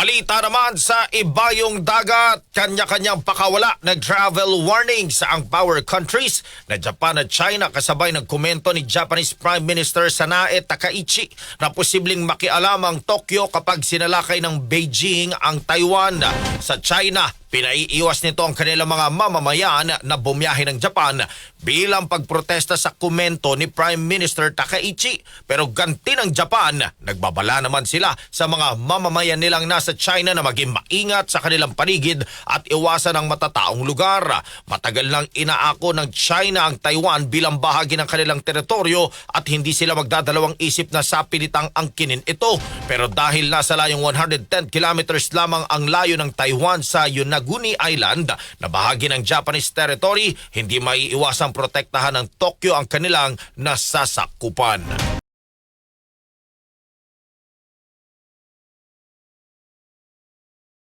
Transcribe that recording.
Balita naman sa ibayong dagat, kanya-kanyang pakawala nag-travel warnings sa ang power countries na Japan at China kasabay ng komento ni Japanese Prime Minister Sanae Takaichi na posibleng makialam ang Tokyo kapag sinalakay ng Beijing ang Taiwan. Sa China, Pinaiiwas nito ang kanilang mga mamamayan na bumiyahe ng Japan bilang pagprotesta sa komento ni Prime Minister Takaichi. Pero ganti ng Japan, nagbabala naman sila sa mga mamamayan nilang nasa China na maging maingat sa kanilang paligid at iwasan ang matataong lugar. Matagal nang inaako ng China ang Taiwan bilang bahagi ng kanilang teritoryo at hindi sila magdadalawang isip na sapilitang angkinin ito. Pero dahil nasa layong 110 kilometers lamang ang layo ng Taiwan sa Yonaguni Island na bahagi ng Japanese territory, hindi maiiwasang protektahan ng Tokyo ang kanilang nasasakupan.